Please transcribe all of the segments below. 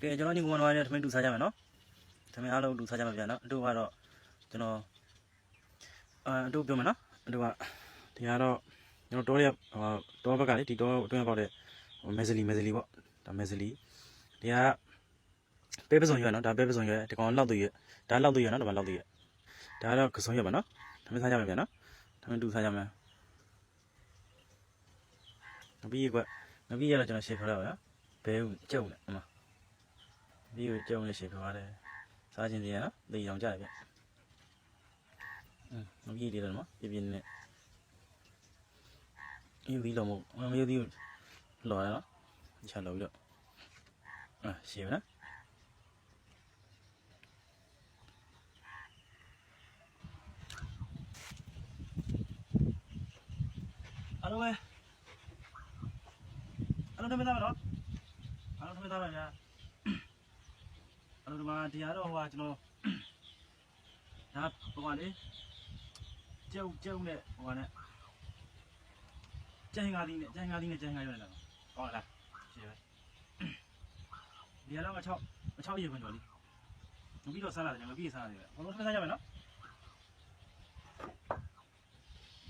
ကဲကျွန်တော်ညီကောင်တော်ရထမင်းတူစားကြမယ်နော်ထမင်းအားလုံးတူစားကြမှာပြန်နော်အတူကတော့ကျွန်တော်အာအတူပြောမယ်နော်အတူကဒီကတော့ကျွန်တော်တောရဲ့ဟိုတောဘက်ကလေဒီတောအတွင်းပေါက်တဲ့ဟိုမဲဇလီမဲဇလီပေါ့ဒါမဲဇလီဒီကပဲပစုံရွက်နော်ဒါပဲပစုံရွက်ဒီကောင်လောက်သူရွက်ဒါလောက်သူရွက်နော်ဒါမှလောက်သူရွက်ဒါကတော့ကစုံရွက်ပါနော်ထမင်းစားကြမယ်ပြန်နော်ထမင်းတူစားကြမယ်ငပီးကွငပီးရတော့ကျွန်တော်ရှေ့ခေါ်တော့ရဘဲဦးကျုံနဲ့အမ ဒီကိုကြောင်းနဲ့ရှေ့သွားတယ်စားခြင်းတွေကနော်သိအောင်ကြတယ်ဗျအင်းမကြီးတယ်နော်ပြပြနဲ့ယူပြီးတော့မဟုတ်မယူသေးဘူးလော်ရနော်ချလော်ပြီးတော့အာရှေ့နော်အားလုံးပဲအားလုံးတမသားမနော်အားလုံးတမသားပါညာ အဲ့တော့ဒီမှာတရားတော့ဟိုကကျွန်တော်ဒါဟိုကလေကျုပ်ကျုပ်နဲ့ဟိုကနဲ့ကျန်ငါးသီးနဲ့ကျန်ငါးသီးနဲ့ကျန်ငါးရွက်လာကောင်းလားရှင်းပဲဒီကတော့မချောက်မချောက်ရေခွင်တော်လေးငပြီးတော့ဆန်းလာတယ်ငပြီးစားရတယ်ဘလုံးထမစားကြမယ်နော်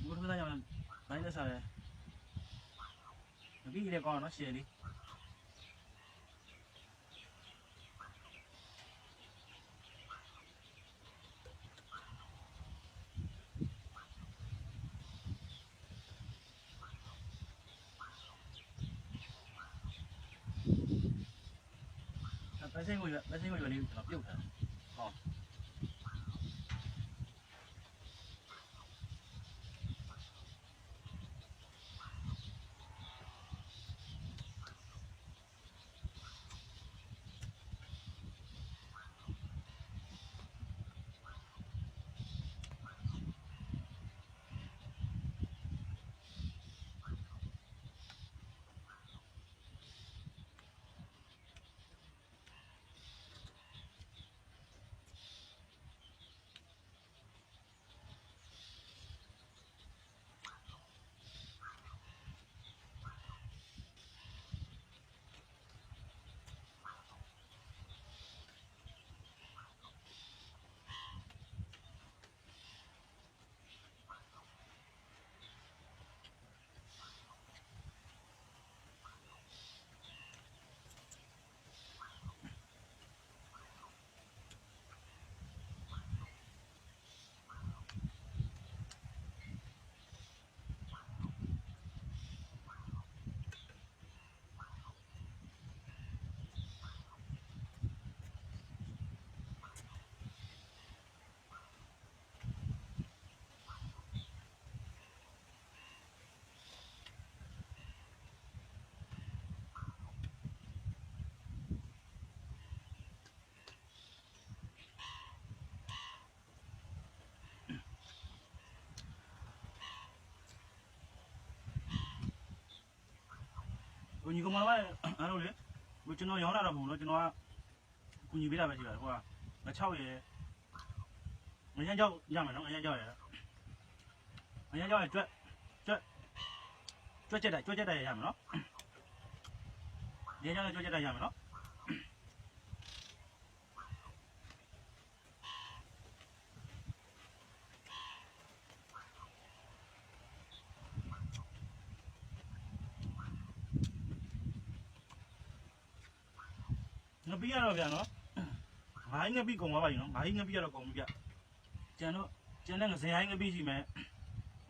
ဘလုံးထမစားကြမယ်ဘိုင်းနဲ့စားတယ်ငပြီးလည်းကောင်းနော်ရှင်းလေး မစိမ့်ကိုရမစိမ့်ကိုရလေးကျွန်တော်ပြုတ်ထားဟော ကိုညီကောင်မတော်အားလို့လေကိုကျွန်တော်ရောင်းလာတော့မဟုတ်လို့ကျွန်တော်ကကိုညီပေးတာပဲရှိတာဟိုကမ6ရယ်ငရမ်းကြောက်ရမယ်နော်ငရမ်းကြောက်ရယ်ငရမ်းကြောက်ရယ်ကျွတ်ကျွတ်ကျွတ်ချက်တိုက်ကျွတ်ချက်တိုက်ရမယ်နော်ငရမ်းကြောက်ရယ်ကျွတ်ချက်တိုက်ရမယ်နော် င ပိရတော့ဗျာနော်ငါးငပိကုန်သွားပါပြီနော်ငါးငပိရတော့ကုန်ပြီဗျကျန်တော့ကျန်တဲ့ငစင်ဟိုင်းငပိရှိမယ်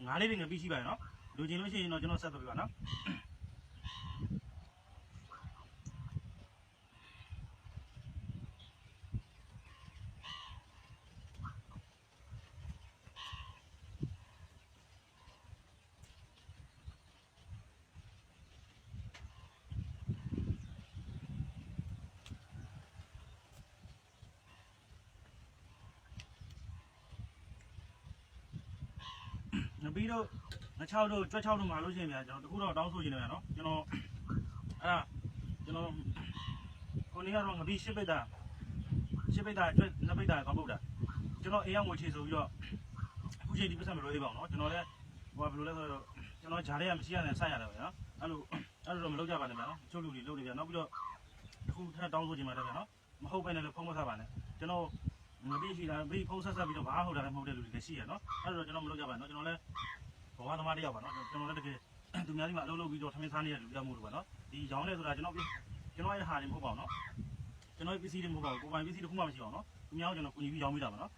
ငါးလေးတွေငပိရှိပါရဲ့နော်လူချင်းလို့ရှိရင်တော့ကျွန်တော်ဆက်သွယ်ပြပါနော် ပိတော့ငချောက်တို့ကြွက်ချောက်တို့မှာလို့ရှိရင်ဗျာကျွန်တော်တခုတော့တောင်းဆိုချင်တယ်ဗျာနော်ကျွန်တော်အဲ့ဒါကျွန်တော်ကိုနေကတော့ငပိရှစ်ပိတ်တာရှစ်ပိတ်တာကြွက်နှစ်ပိတ်တာကောင်းပုတ်တာကျွန်တော်အေးအောင်ငွေချေဆိုပြီးတော့အခုချိန်ဒီပတ်စံမလို့သေးပါဘူးနော်ကျွန်တော်လည်းဟိုဘယ်လိုလဲဆိုတော့ကျွန်တော်ဂျားတွေကမရှိရနဲ့ဆက်ရတယ်ဗျာနော်အဲ့လိုအဲ့လိုတော့မလုပ်ကြပါနဲ့ဗျာနော်ချုပ်လူတွေလုပ်နေဗျာနောက်ပြီးတော့တစ်ခုထပ်တောင်းဆိုချင်ပါတယ်ဗျာနော်မဟုတ်ပဲနဲ့လည်းဖုန်းမဆက်ပါနဲ့ကျွန်တော် မသိရှိတာပြီးဖုန်းဆက်ဆက်ပြီးတော့ဘာဟုတ်တာလည်းမဟုတ်တဲ့လူတွေလည်းရှိရနော်အဲ့တော့ကျွန်တော်မလုပ်ကြပါနဲ့နော်ကျွန်တော်လည်းဘဝသမားတစ်ယောက်ပါနော်ကျွန်တော်လည်းတကယ်သူများကြီးမှအလုပ်လုပ်ပြီးတော့ထမင်းစားနေတဲ့လူကြောင့်မို့လို့ပါနော်ဒီရောင်းနေဆိုတာကျွန်တော်ကျွန်တော်ရဲ့ဟာတွေမဟုတ်ပါဘူးနော်ကျွန်တော်ရဲ့ပစ္စည်းတွေမဟုတ်ပါဘူးကိုယ်ပိုင်ပစ္စည်းတစ်ခုမှမရှိအောင်နော်သူများကိုကျွန်တော်ကူညီပြီးရောင်းပေးတာပါနော်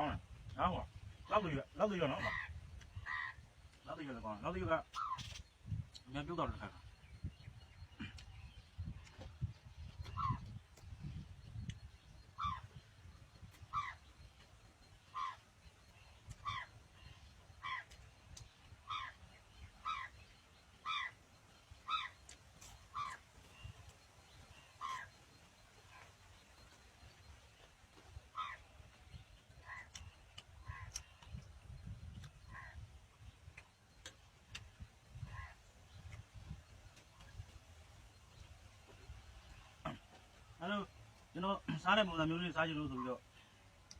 ကောင်းတယ်ဟာဟောလောက်တွေလောက်တွေရနော်လောက်တွေရကောင်းလောက်တွေကအများပြုတ်တော့တစ်ခါအဲ့တော့ ကျွန်တော်စားတဲ့ပုံစံမျိုးလေးစားချင်လို့ဆိုပြီးတော့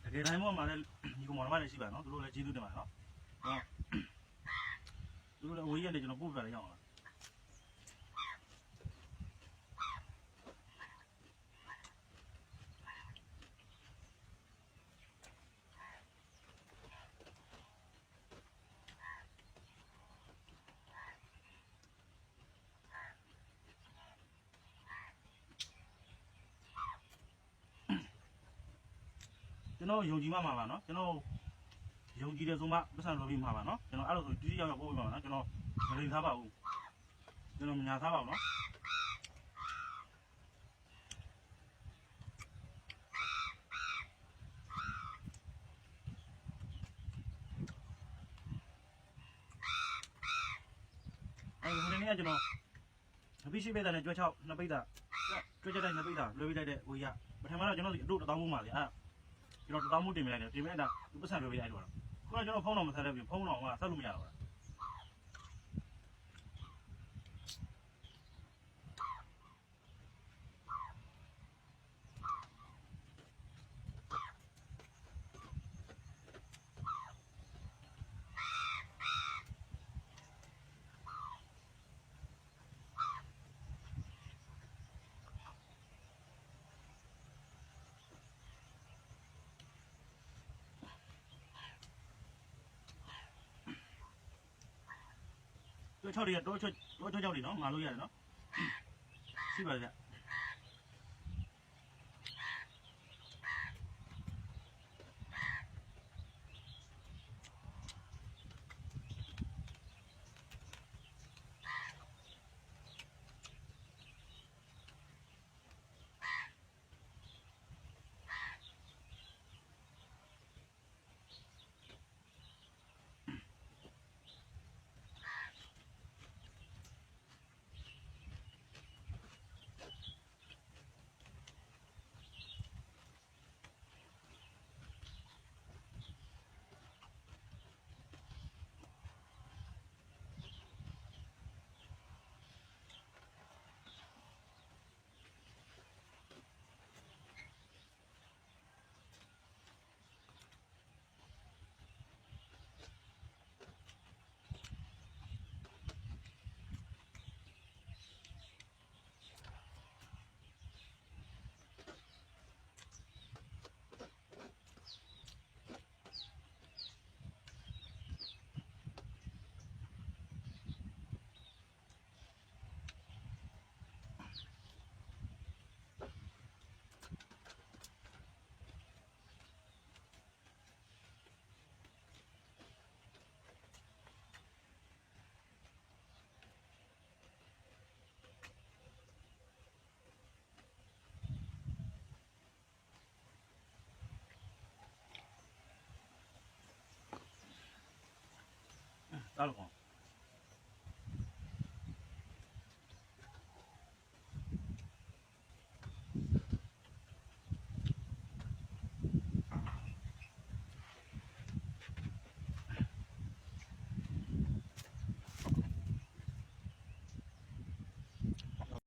တကယ်တိုင်းပေါ်မှာလည်းဒီကောင်မောင်နှမတွေရှိပါနော်သူတို့လည်းကျေးဇူးတင်ပါတယ်နော်ဟုတ်သူတို့လည်းဝေးရတယ်ကျွန်တော်ပို့ပြတယ်ရအောင်လား ကျွန်တော်ယုံကြည်မှမှာပါနော်ကျွန်တော်ယုံကြည်တယ်ဆိုမှပတ်စံလိုပြီးမှာပါနော်ကျွန်တော်အဲ့လိုဆိုတိတိယောက်ယောက်ပို့ပြီးမှာနော်ကျွန်တော်မလိမ်သားပါဘူးကျွန်တော်မညာသားပါဘူးနော်အဲ့ဒီနေ့ကကျွန်တော်အပိရှိပိတ်တာနဲ့ကြွက်ချောက်နှစ်ပိတ်တာကြွက်ချက်တိုင်းနှစ်ပိတ်တာလွှဲပေးလိုက်တဲ့ဝေးရပထမတော့ကျွန်တော်ဒီအတို့တောင်းမှုပါလေအဲ့ ကျွန်တော်တသားမှုတင်ပြလိုက်တယ်တင်ပြလိုက်တာသူပတ်စံပြောပြလိုက်တော့ခုနကကျွန်တော်ဖုန်းတော်မဆက်တဲ့ပြင်ဖုန်းတော်ကဆက်လို့မရတော့ ဘူးတို့6တွေကတော့6တော့6ကြောက်တွေနော်ငါလို့ရတယ်နော်ရှိပါလေ တားလို့ကော